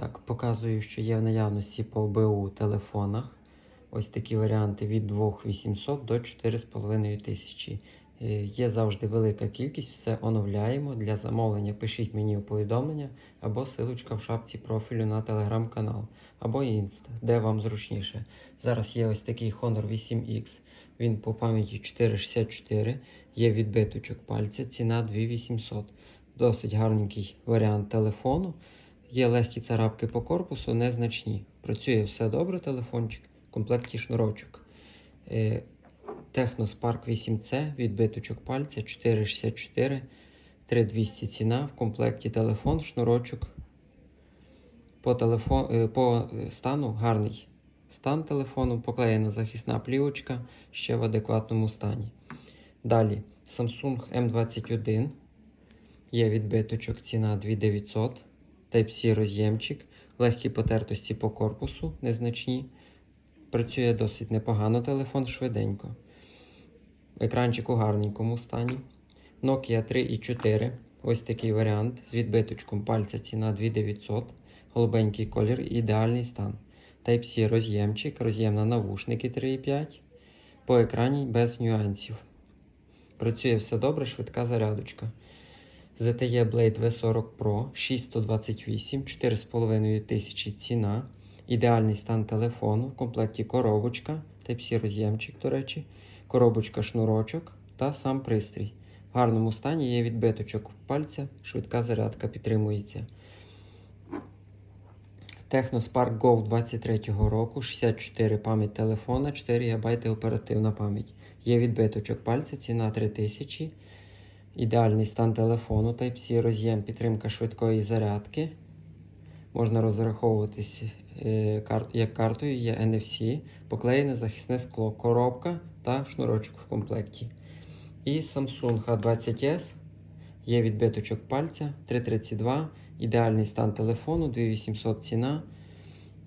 Так, показую, що є в наявності по БУ телефонах. Ось такі варіанти від 2800 до 4500. Е, Є завжди велика кількість, все оновляємо. Для замовлення пишіть мені у повідомлення або силочка в шапці профілю на телеграм-канал, або інста, де вам зручніше. Зараз є ось такий Honor 8X. Він по пам'яті 464, є відбиточок пальця, ціна 2800. Досить гарненький варіант телефону. Є легкі царапки по корпусу, незначні. Працює все добре, телефончик, в комплекті шнурочок. Е, Technospark 8C, відбиточок пальця 464, 3200 ціна, в комплекті телефон, шнурочок. По, телефон, е, по стану гарний стан телефону, поклеєна захисна плівочка, ще в адекватному стані. Далі Samsung M21. Є відбиточок, ціна 2900. Type-C роз'ємчик, легкі потертості по корпусу, незначні. Працює досить непогано телефон швиденько. Екранчик у гарненькому стані. Nokia 3.4. Ось такий варіант з відбиточком пальця ціна 2900. Голубенький колір, ідеальний стан. Type-C роз'ємчик, роз'єм на навушники 3.5. По екрані без нюансів. Працює все добре, швидка зарядочка. ZTE Blade V40 Pro 6128, 4,5 тисячі ціна. Ідеальний стан телефону. В комплекті коробочка, Type-C роз'ємчик, до речі, коробочка шнурочок та сам пристрій. В гарному стані є відбиточок пальця, швидка зарядка підтримується. Technospark Go 23 року, 64 пам'ять телефона, 4 ГБ оперативна пам'ять. Є відбиточок пальця, ціна 3000. Ідеальний стан телефону Type-C роз'єм, підтримка швидкої зарядки. Можна розраховуватись е, як картою, є NFC, поклеєне захисне скло, коробка та шнурочок в комплекті. І Samsung A20s є відбиточок пальця 332, ідеальний стан телефону, 2800 ціна.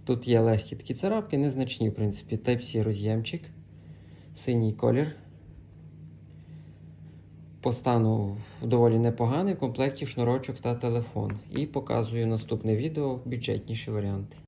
Тут є легкі такі царапки, незначні, в принципі. Type-C роз'ємчик, синій колір. По стану доволі непоганий, в комплекті шнурочок та телефон. І показую наступне відео, бюджетніші варіанти.